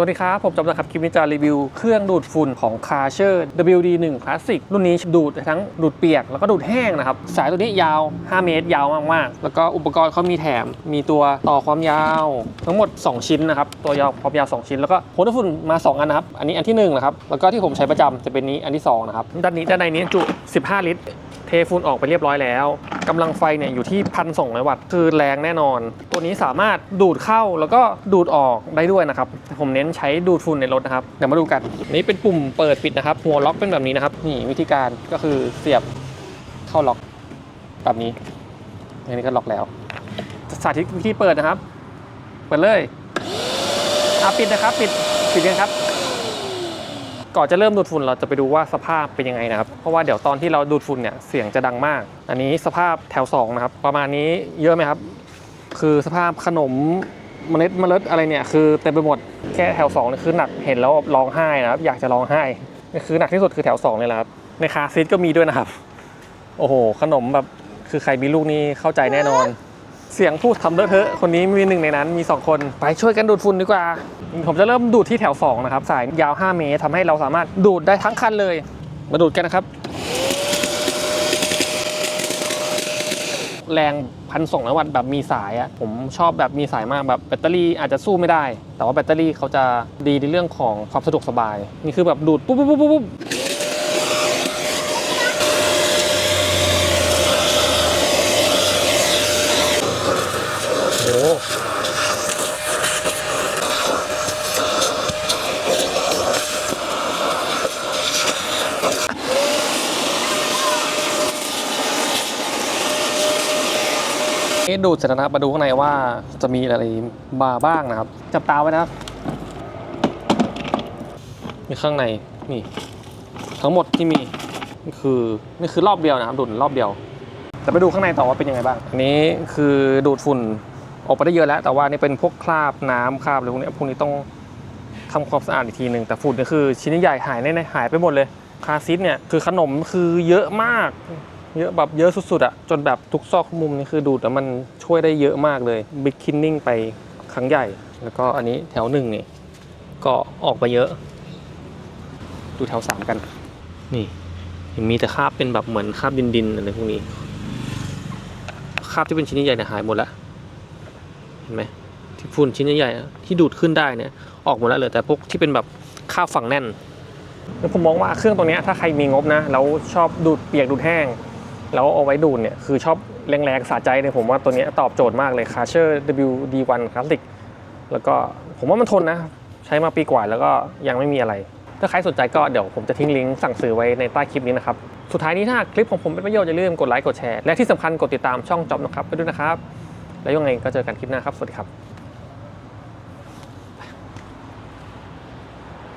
สวัสดีครับ ผมจอมนะครับคลิปนี้จะรีวิวเครื่องดูดฝุ่นของ c a r c h e r WD1 Classic รุ่นนี้ดูดทั้งดูดเปียกแล้วก็ดูดแห้งนะครับ สายตัวนี้ยาว 5 เมตร ยาวมากๆ แล้วก็อุปกรณ์เขามีแถมมีตัวต่อความยาว ทั้งหมด 2 ชิ้นนะครับ ตัวยาวความยาว 2 ชิ้น แล้วก็หัวดูดฝุ่นมา 2 อันนะครับ อันนี้อันที่1นะครับแล้วก็ที่ผมใช้ประจำจะเป็นนี้อันที่2นะครับด้านนี้ด้านในนี้จุ 15 ลิตร เทฝุ่นออกไปเรียบร้อยแล้วกำลังไฟเนี่ยอยู่ที่พันสองวัตต์คือแรงแน่นอน ตัวนี้สามารถดูดเข้าแล้วก็ดูดออกได้ด้วยนะครับผมเน้นใช้ดูดฝุ่นในรถนะครับเดี๋ยวมาดูกันนี่เป็นปุ่มเปิดปิดนะครับหัวล็อกเป็นแบบนี้นะครับนี่วิธีการก็คือเสียบเข้าล็อกแบบนี้อันนี้ก็ล็อกแล้วสาธิตวิธีเปิดนะครับ เปิดเลยอะปิดนะครับ ปิดปิดกันครับ ก่อนจะเริ่มดูดฝุ่นเราจะไปดูว่าสภาพเป็นยังไงนะครับ เพราะว่าเดี๋ยวตอนที่เราดูดฝุ่นเนี่ยเสียงจะดังมาก อันนี้สภาพแถว2นะครับประมาณนี้เยอะไหมครับ คือสภาพขนมเมล็ดเมล็ดอะไรเนี่ยคือเต็มไปหมดแค่แถว2นี่คือหนักเห็นแล้วร้องไห้นะครับอยากจะร้องไห้นี่คือหนักที่สุดคือแถว2เนี่ยแหละครับในคาร์ซีทก็มีด้วยนะครับ โอ้โห ขนมแบบคือใครมีลูกนี่เข้าใจแน่นอน เสียงพูดทำเลอะเทอะคนนี้มีหนึ่งในนั้นมี 2 คนไปช่วยกันดูดฝุ่นดีกว่า ผมจะเริ่มดูดที่แถว 2 นะครับ สายยาว 5 เมตรทำให้เราสามารถดูดได้ทั้งคันเลย มาดูดกันนะครับ แรงพันสองวัตต์แบบมีสายอะผมชอบแบบมีสายมากแบบแบตเตอรี่อาจจะสู้ไม่ได้ แต่ว่าแบตเตอรี่เขาจะดีในเรื่องของความสะดวกสบาย นี่คือแบบดูดปุ๊บปุ๊บปุ๊บปุ๊บ ดูดเสร็จแล้วนะครับมาดูข้างในว่าจะมีอะไรมาบ้างนะครับ จับตาไว้นะครับมีข้างในนี่ทั้งหมดที่มีนี่คือนี่คือรอบเดียวนะครับดูดรอบเดียวจะไปดูข้างในต่อว่าเป็นยังไงบ้างอันนี้คือดูดฝุ่นออกไปได้เยอะแล้ว แต่ว่านี่เป็นพวกคราบน้ำคราบอะไรพวกเนี้ยพวกนี้ต้องทำความสะอาดอีกทีหนึ่งแต่ฝุ่นเนี่ยคือชิ้นใหญ่หายแน่ๆหายไปหมดเลยคาซิสเนี่ยคือขนมคือเยอะมาก เยอะแบบเยอะสุดๆอะจนแบบทุกซอกมุมนี่คือดูดแล้วมันช่วยได้เยอะมากเลยบิ๊กคินนิ่งไปครั้งใหญ่ แล้วก็อันนี้แถวหนึ่งนี่ก็ออกไปเยอะ ดูแถวสามกัน นี่ยังมีแต่คราบเป็นแบบเหมือนคราบดินๆอะไรพวกนี้คราบที่เป็นชิ้นใหญ่เนี่ยหายหมดแล้วเห็นไหมที่ฝุ่นชิ้นใหญ่ๆที่ดูดขึ้นได้เนี่ยออกหมดแล้วเหลือแต่พวกที่เป็นแบบคาบฝังแน่นแล้วผมมองว่าเครื่องตัวนี้ถ้าใครมีงบนะแล้วชอบดูดเปียกดูดแห้ง แล้วเอาไว้ดูดเนี่ยคือชอบแรงๆสะใจเนี่ยผมว่าตัวนี้ตอบโจทย์มากเลย c a r c h e r WD1 Classic แล้วก็ผมว่ามันทนนะ ใช้มาปีกว่าแล้วก็ยังไม่มีอะไร ถ้าใครสนใจก็เดี๋ยวผมจะทิ้งลิงก์สั่งซื้อไว้ในใต้คลิปนี้นะครับ สุดท้ายนี้ถ้าคลิปของผมเป็นประโยชน์อย่าลืมกดไลค์กดแชร์และที่สำคัญกดติดตามช่องจ็อบนะครับไปด้วยนะครับ แล้วยังไงก็เจอกันคลิปหน้าครับ สวัสดีครับ